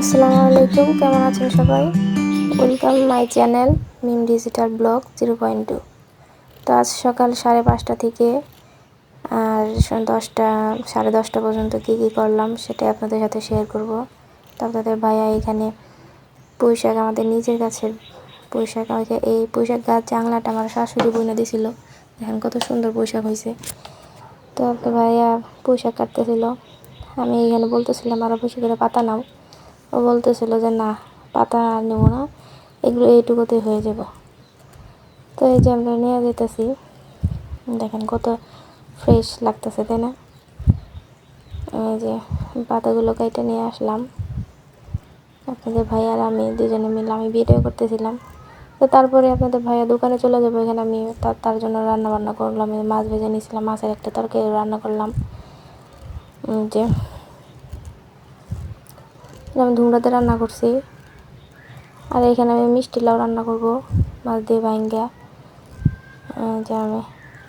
আসসালামু আলাইকুম, কেমন আছেন সবাই? Welcome my channel Mim digital blog zero point two তো আজ সকাল সাড়ে পাঁচটা থেকে আর দশটা, সাড়ে দশটা পর্যন্ত কী কী করলাম সেটা আপনাদের সাথে শেয়ার করব। তো আপনাদের ভাইয়া এখানে পুঁই শাক আমাদের নিজের গাছের পুঁই শাক আমাকে এই পুঁই শাক গাছ জাংলাটা আমার শাশুড়ি বইনে দিছিল। এখন কত সুন্দর পুঁইশাক হয়েছে তো আপনার ভাইয়া পুঁই শাক কাটতেছিল। আমি এখানে বলতেছিলাম আরও বেশি করে পাতা নাও। ও বলতেছিল যে, না, পাতা আর নেব না, এগুলো এইটুকুতে হয়ে যাব। তো এই যে আমরা নিয়ে যেতেছি, দেখেন কত ফ্রেশ লাগতেছে, তাই না? এই যে পাতাগুলো কেটে নিয়ে আসলাম। আপনাদের ভাই আর আমি দুজনে মিলে, আমি ভিডিও করতেছিলাম। তো তারপরে আপনাদের ভাইয়া দোকানে চলে যাব, এখানে আমি তার তার জন্য রান্না বান্না করলাম মাছ ভেজে নিয়েছিলাম মাছের একটা তরকারি রান্না করলাম। যে আমি ধুমড়াতে রান্না করছি। আর এখানে আমি মিষ্টি লাউ রান্না করব, মাছ দিয়ে ভাঙ্গা যে আমি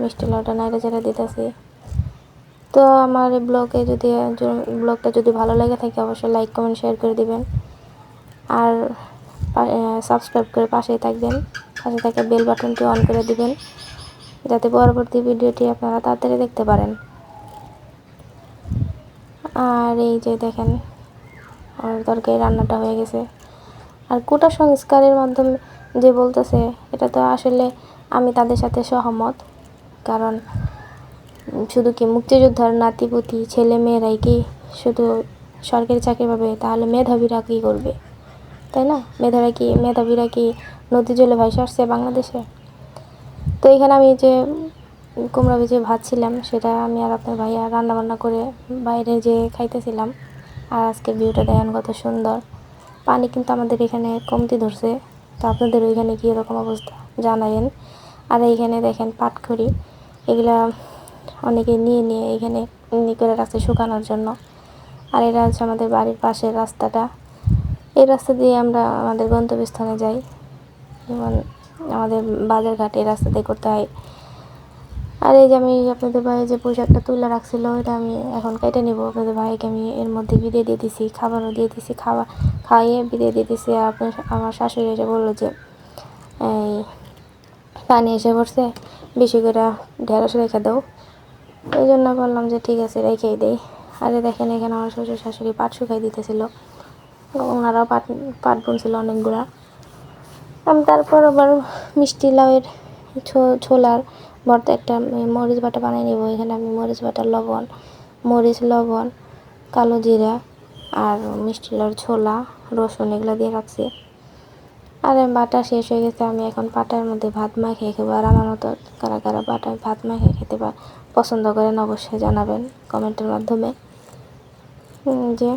মিষ্টি লাউটা নাইড়ে চেড়ে দিতেছি। তো আমার এই ব্লগে যদি, ব্লগটা যদি ভালো লেগে থাকে, অবশ্যই লাইক, কমেন্ট, শেয়ার করে দিবেন। আর সাবস্ক্রাইব করে পাশেই থাকবেন। পাশে থাকা বেল বাটনটি অন করে দিবেন, যাতে পরবর্তী ভিডিওটি আপনারা তাড়াতাড়ি দেখতে পারেন। আর এই যে দেখেন আমার তরকারি রান্নাটা হয়ে গেছে। আর কোটা সংস্কারের মাধ্যমে যে বলতেছে, এটা তো আসলে আমি তাদের সাথে সহমত। কারণ শুধু কি মুক্তিযোদ্ধার নাতিপুতি, ছেলে মেয়েরাই কি শুধু সরকারি চাকরি পাবে? তাহলে মেধাবীরা কী করবে? তাই না? মেধারা কি, মেধাবীরা কি নদী জলে ভাইসে আসছে বাংলাদেশে? তো এখানে আমি যে কুমড়া ভেজে ভাত ছিলাম, সেটা আমি আর আপনার ভাইয়া রান্না বান্না করে বাইরে যে খাইতেছিলাম। আর আজকের ভিউটা দেখেন কত সুন্দর। পানি কিন্তু আমাদের এখানে কমতি ধরছে। তো আপনাদের ওইখানে কী রকম অবস্থা? জানাবেন। আর এইখানে দেখেন পাটখড়ি। এগুলা অনেকে নিয়ে নিয়ে এখানে ই করে রাখছে শুকানোর জন্য। আর এটা হচ্ছে আমাদের বাড়ির পাশের রাস্তাটা। এই রাস্তা দিয়ে আমরা আমাদের গন্তব্যস্থানে যাই। যেমন আমাদের বাজারঘাট এই রাস্তা দিয়ে করতে হয়। আর এই যে আমি আপনাদের ভাই যে পোশাকটা তুলে রাখছিল, এটা আমি এখন কেটে নিব। আপনাদের ভাইকে আমি এর মধ্যে বিদে দিয়ে দিছি, খাবারও দিয়ে দিছি, খাওয়া, খাইয়ে বিদে দিয়ে দিছি। আর আপনার, আমার শাশুড়ি এসে বলল যে, এই, পানি এসে পড়ছে, বেশি করে ঢেঁড়স রেখে দাও। এই জন্য বললাম যে, ঠিক আছে, রেখেই দেই। আরে দেখেন, এখানে আমার শ্বশুর শাশুড়ি পাট শুকাই দিতেছিল। ওনারাও পাট পাট বুনছিল অনেকগুলা। আমি তারপর আবার মিষ্টি লাউয়ের ছোলার ভর্তা একটা মরিচ বাটা বানিয়ে নেব। এখানে আমি মরিচ বাটা, লবণ, মরিচ, লবণ, কালো জিরা আর মিষ্টি লাউয়ের ছোলা, রসুন এগুলো দিয়ে রাখছি। আর বাটা শেষ হয়ে গেছে, আমি এখন পাটার মধ্যে ভাত মাখিয়ে খাব। আর আমার মতো কারা কারা বাটা ভাত মাখিয়ে খেতে পছন্দ করেন অবশ্যই জানাবেন কমেন্টের মাধ্যমে। যে,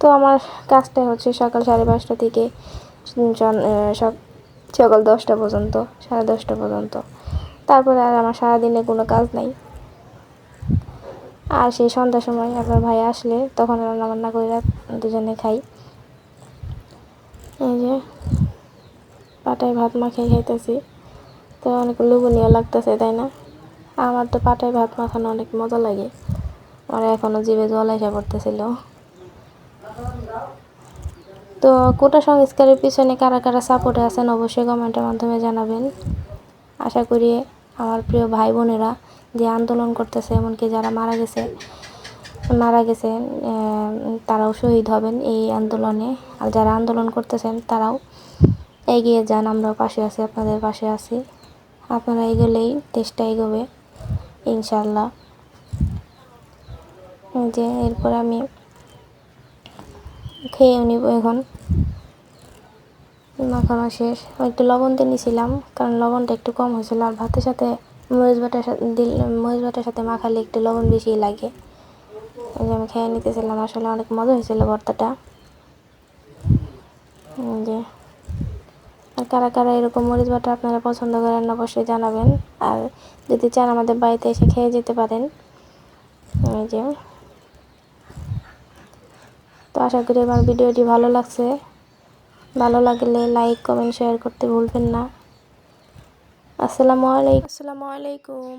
তো আমার কাজটা হচ্ছে সকাল সাড়ে পাঁচটা থেকে সকাল দশটা পর্যন্ত, সাড়ে দশটা পর্যন্ত। তারপরে আর আমার সারাদিনে কোনো কাজ নাই। আর সেই সন্ধ্যার সময় আপনার ভাই আসলে তখন রান্না বান্না করে দুজনে খাই। এই যে পাটায় ভাত মাখিয়ে খাইতেছি। তো অনেক লোভনীয় লাগতেছে, তাই না? আমার তো পাটায় ভাত মাখানো অনেক মজা লাগে। আমার এখনও জিভে জল এসে পড়তেছিল। তো কোটা সংস্কারের পিছনে কারা কারা সাপোর্টে আছেন অবশ্যই কমেন্টের মাধ্যমে জানাবেন। আশা করি আমার প্রিয় ভাই বোনেরা যে আন্দোলন করতেছে, এমনকি যারা মারা গেছে, মারা গেছেন তারাও শহীদ হবেন এই আন্দোলনে। আর যারা আন্দোলন করতেছেন, তারাও এগিয়ে যান। আমরাও পাশে আছি, আপনাদের পাশে আছি। আপনারা এগোলেই দেশটা এগোবে ইনশাল্লাহ যে, এরপর আমি খেয়ে নিব এখন। মাখানো শেষ। একটু লবণ দিয়ে নিয়েছিলাম কারণ লবণটা একটু কম হয়েছিল আর ভাতের সাথে মরিচ বাটার সাথে দিল মরিচ বাটার সাথে মাখালে একটু লবণ বেশি লাগে। যে আমি খেয়ে নিতেছিলাম, আসলে অনেক মজা হয়েছিল ভর্তাটা। যে। আর কারা কারা এরকম মরিচ বাটা আপনারা পছন্দ করেন অবশ্যই জানাবেন। আর যদি চান আমাদের বাড়িতে এসে খেয়ে যেতে পারেন। এই যে। তো আশা করি আমার ভিডিওটি ভালো লাগছে। ভালো লাগলে লাইক কমেন্ট শেয়ার করতে ভুলবেন না। আসসালামু আলাইকুম। আসসালামু আলাইকুম।